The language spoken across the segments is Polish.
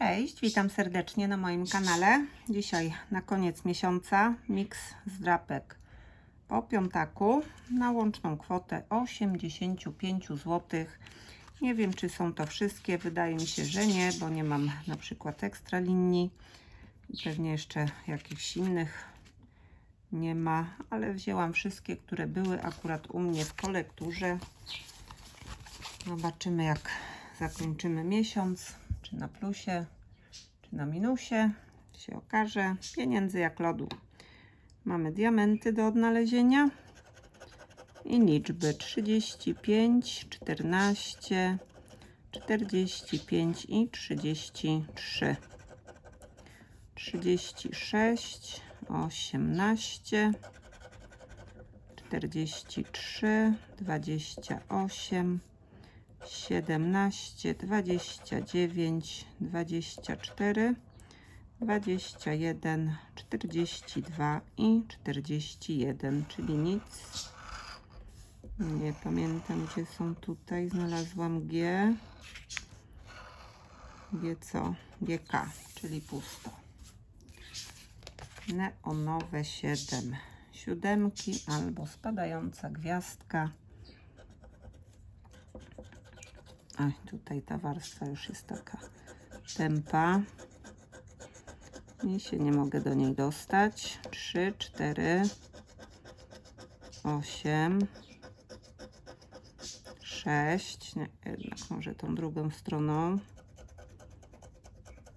Cześć, witam serdecznie na moim kanale. Dzisiaj na koniec miesiąca miks z drapek po piątaku na łączną kwotę 85 zł. Nie wiem, czy są to wszystkie. Wydaje mi się, że nie, bo nie mam na przykład ekstra linii. Pewnie jeszcze jakichś innych nie ma, ale wzięłam wszystkie, które były akurat u mnie w kolekturze. Zobaczymy, jak zakończymy miesiąc, czy na plusie, czy na minusie. Się okaże. Pieniędzy jak lodu. Mamy diamenty do odnalezienia i liczby 35, 14, 45 i 33. 36, 18, 43, 28, 17, 29, 24, 21, 42 i 41, czyli nic. Nie pamiętam, gdzie są tutaj. Znalazłam G. G co? GK, czyli pusto. Neonowe 7. Siódemki albo spadająca gwiazdka. Ach, tutaj ta warstwa już jest taka tempa. I się nie mogę do niej dostać. 3, 4, 8, 6. Nie, jednak może tą drugą stroną.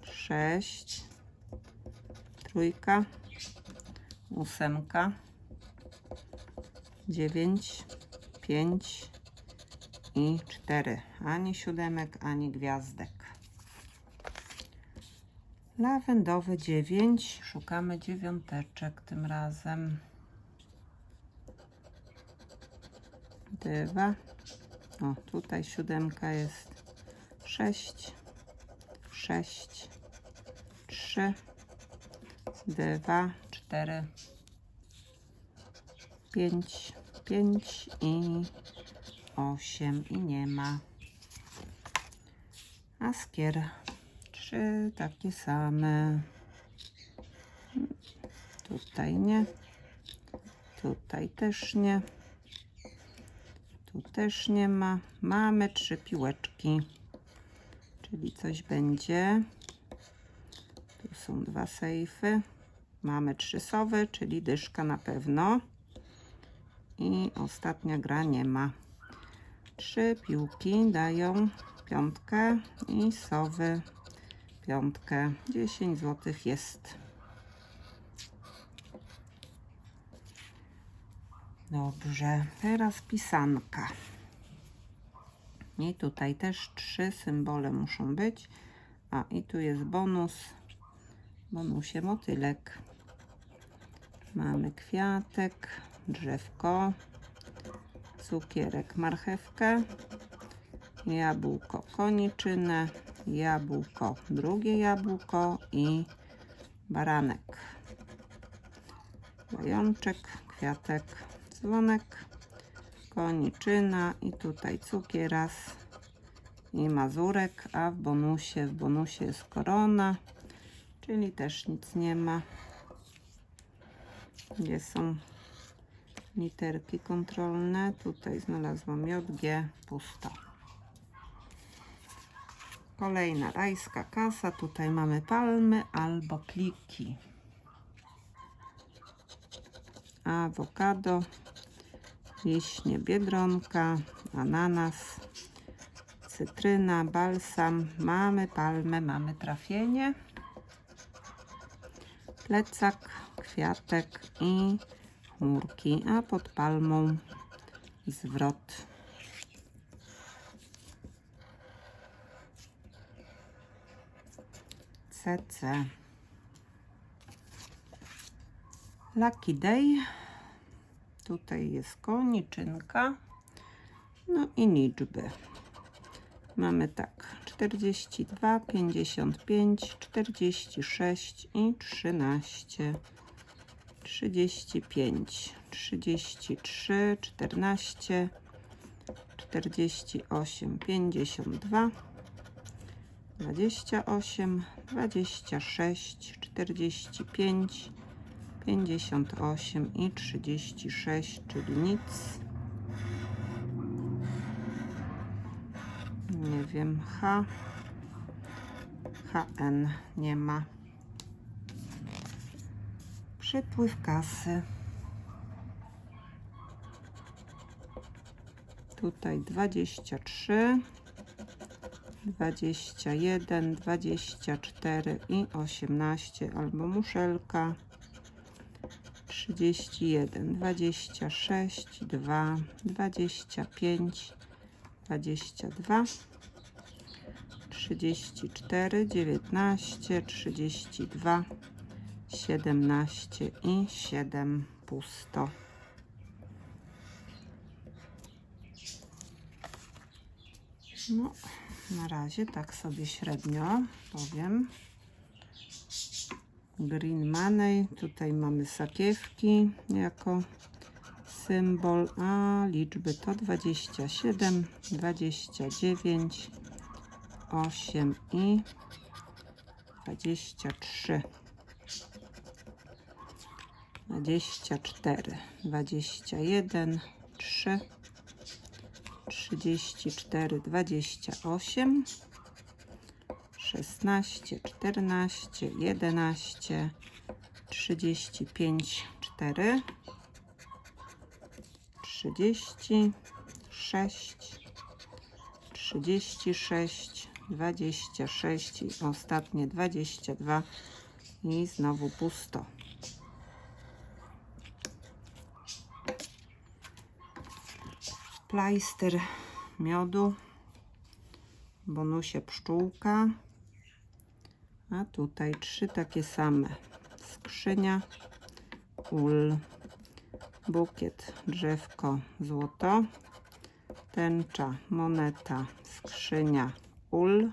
6, trójka, ósemka, 9, 5, i 4. Ani siódemek, ani gwiazdek. Lawendowy 9. Szukamy dziewiąteczek tym razem. Dywa. O, tutaj siódemka jest. 6, 6, 3, 2, 4, 5, 5 i 8 i nie ma. Askier trzy takie same. Tutaj nie. Tutaj też nie. Tu też nie ma. Mamy trzy piłeczki. Czyli coś będzie. Tu są dwa sejfy. Mamy trzy sowy, czyli dyszka na pewno. I ostatnia gra nie ma. Trzy piłki dają piątkę i sowy piątkę. 10 zł jest. Dobrze, teraz pisanka. I tutaj też trzy symbole muszą być. A i tu jest bonus. Bonusie motylek. Mamy kwiatek, drzewko, cukierek, marchewkę, jabłko, koniczynę, jabłko, drugie jabłko i baranek. Zajączek, kwiatek, dzwonek, koniczyna i tutaj cukieras i mazurek, a w bonusie, w bonusie jest korona, czyli też nic nie ma. Gdzie są literki kontrolne. Tutaj znalazłam JG, pusto. Kolejna rajska kasa. Tutaj mamy palmy albo pliki. Awokado, wiśnie, biedronka, ananas, cytryna, balsam. Mamy palmę, mamy trafienie. Plecak, kwiatek i chmurki, a pod palmą zwrot. CC. Lucky Day. Tutaj jest koniczynka. No i liczby. Mamy tak 42, 55, 46 i 13. 35, 33, 14, 48, 52, 28, 26, 45, 58 i 36, czyli nic. Nie wiem, H. HN nie ma. Przypływ kasy. Tutaj 23, 21, 24 i 18 albo muszelka. 31, 26, 2, 25, 22, 34, 19, 32, 17 i 7 pusto. No, na razie tak sobie średnio powiem. Green Money, tutaj mamy sakiewki jako symbol, a liczby to 27, 29, 8 i 23. 24, 21, 3, 34, 28, 16, 14, 11, 35, 4, 36, 36, 26 i ostatnie 22 i znowu pusto. Plajster miodu, bonusie pszczółka, a tutaj trzy takie same. Skrzynia, ul, bukiet, drzewko, złoto, tęcza, moneta, skrzynia, ul,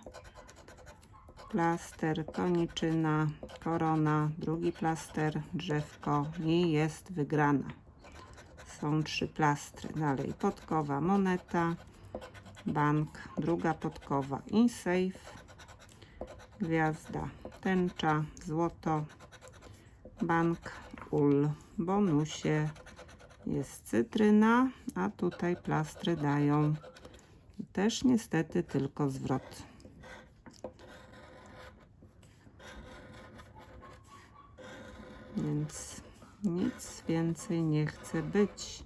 plaster, koniczyna, korona, drugi plaster, drzewko i jest wygrana. Są trzy plastry. Dalej podkowa, moneta, bank, druga podkowa i safe, gwiazda, tęcza, złoto, bank, ul, bonusie jest cytryna, a tutaj plastry dają też niestety tylko zwrot. Więc nic więcej nie chce być.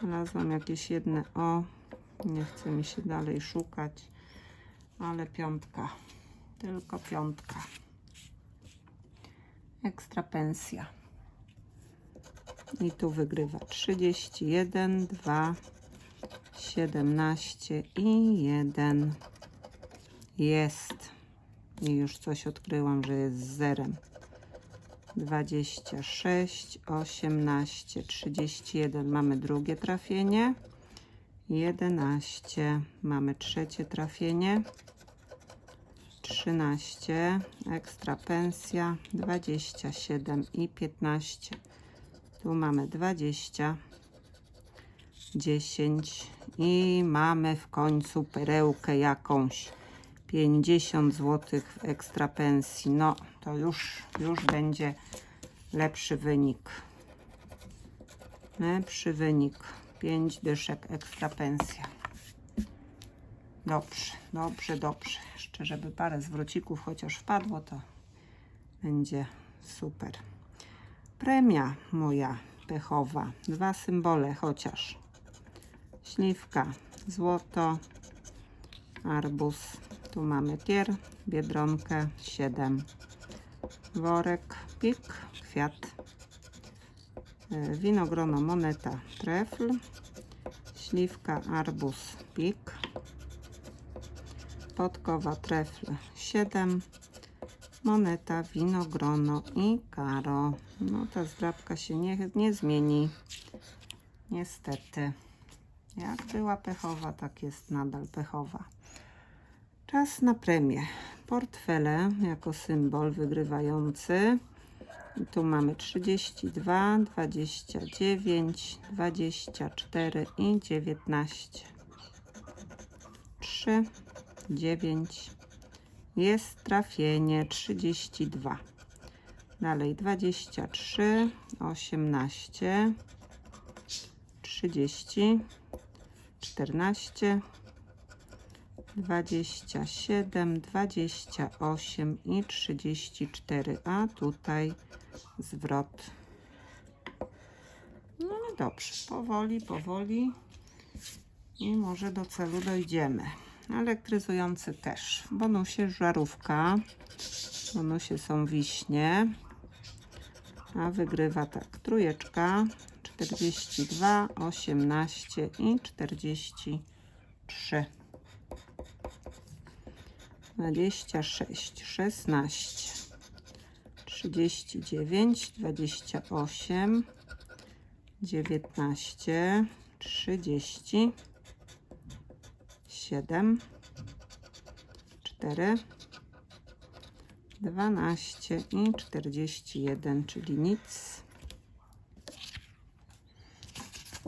Znalazłam jakieś jedne o. Nie chce mi się dalej szukać, ale piątka. Tylko piątka. Ekstra pensja. I tu wygrywa 31, 2, 17 i 1. Jest. I już coś odkryłam, że jest z zerem. 26, 18, 31 mamy drugie trafienie. 11 mamy trzecie trafienie. 13 ekstra pensja. 27 i 15 tu mamy 20 10 i mamy w końcu perełkę jakąś. 50 zł w ekstra pensji. No to już już będzie lepszy wynik lepszy wynik 5 dyszek ekstra pensja Dobrze, dobrze, dobrze. Jeszcze, żeby parę zwrocików chociaż wpadło, to będzie super. Premia moja pechowa. Dwa symbole chociaż. Śliwka, złoto, arbuz. Tu mamy pier, biedronkę, 7. Worek, pik, kwiat. e, Winogrono, moneta, trefl. Śliwka, arbuz, pik podkowa trefl 7, moneta, winogrono i karo. No ta zdrabka się nie, nie zmieni. Niestety. Jak była pechowa, tak jest nadal pechowa. Czas na premię. Portfele jako symbol wygrywający. I tu mamy 32, 29, 24 i 19. 3, 9, Jest trafienie 32. Dalej 23, 18, 30, 14, 27, 28 i 34, a tutaj zwrot. No dobrze, powoli, powoli i może do celu dojdziemy. Elektryzujący też. W bonusie żarówka, w bonusie są wiśnie, a wygrywa tak trójeczka, 42, 18 i 43. 26, 16, 39, 28, 19, 30, 7, 4, 12 i 41, czyli nic.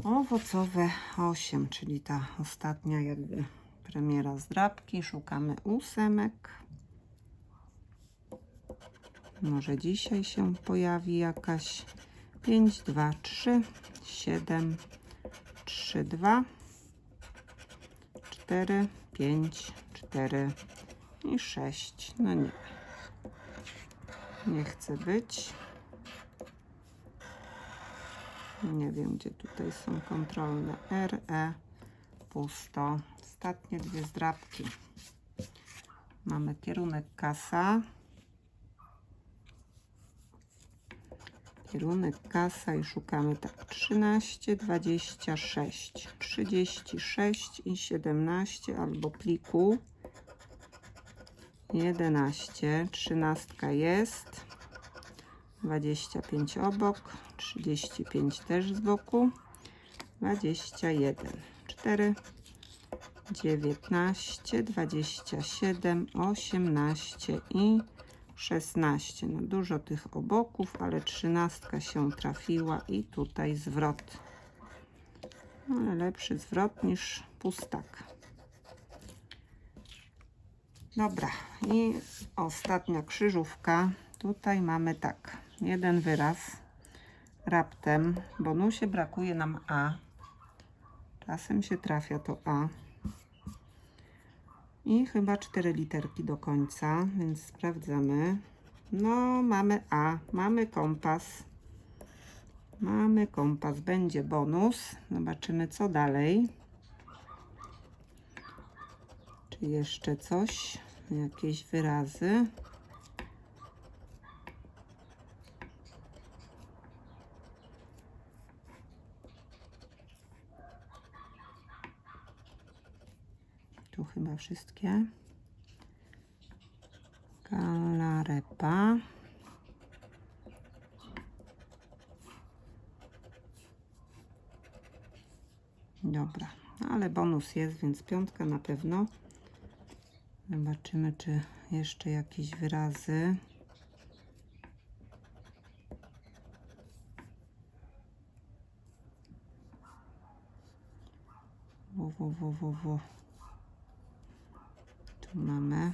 Owocowe 8, czyli ta ostatnia jakby premiera zdrabki. Szukamy ósemek. Może dzisiaj się pojawi jakaś 5, 2, 3, 7, 3, 2, 4, 5, 4 i 6. No nie. Nie chce być. Nie wiem, gdzie tutaj są kontrolne RE. Pusto. Ostatnie dwie zdrabki. Mamy kierunek kasa. Kierunek kasa i szukamy tak 13, 26, 36 i 17 albo pliku. 11, 13 jest. 25 obok 35 też z boku. 21 4 19 27 18 i 16. No dużo tych oboków, ale trzynastka się trafiła i tutaj zwrot. No, ale lepszy zwrot niż pustak. Dobra, i ostatnia krzyżówka. Tutaj mamy tak, jeden wyraz. Raptem, bonusie brakuje nam A. Czasem się trafia to A. I chyba cztery literki do końca, więc sprawdzamy. No, mamy A, mamy kompas. Mamy kompas, będzie bonus. Zobaczymy, co dalej. Czy jeszcze coś? Jakieś wyrazy? Tu chyba wszystkie. Galarepa. Dobra, ale bonus jest, więc piątka na pewno. Zobaczymy, czy jeszcze jakieś wyrazy. W, w, w, w, w. Tu mamy.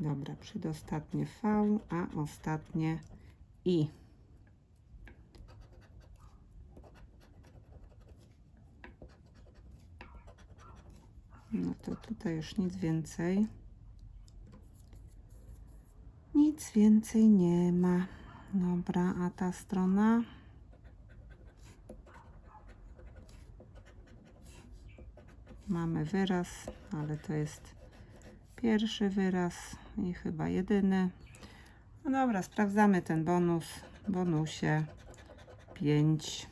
Dobra, przedostatnie V, a ostatnie I. No to tutaj już nic więcej. Nic więcej nie ma. Dobra, a ta strona? Mamy wyraz, ale to jest pierwszy wyraz i chyba jedyny. No dobra, sprawdzamy ten bonus. Bonusie 5.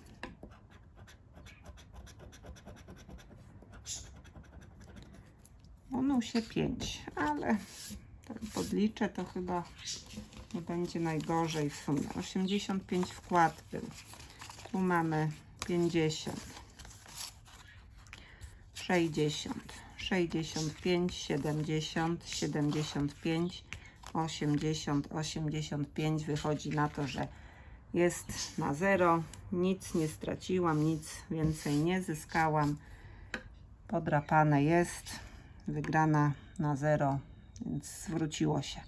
bonusie 5, ale tak podliczę, to chyba nie będzie najgorzej w sumie. 85 wkład był. Tu mamy 50, 60, 65, 70, 75, 80, 85. Wychodzi na to, że jest na zero. Nic nie straciłam, nic więcej nie zyskałam. Podrapane jest wygrana na zero, więc zwróciło się.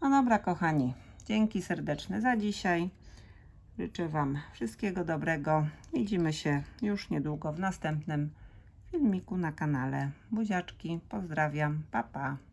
No dobra, kochani, dzięki serdeczne za dzisiaj. Życzę Wam wszystkiego dobrego. Widzimy się już niedługo w następnym filmiku na kanale. Buziaczki, pozdrawiam, pa pa.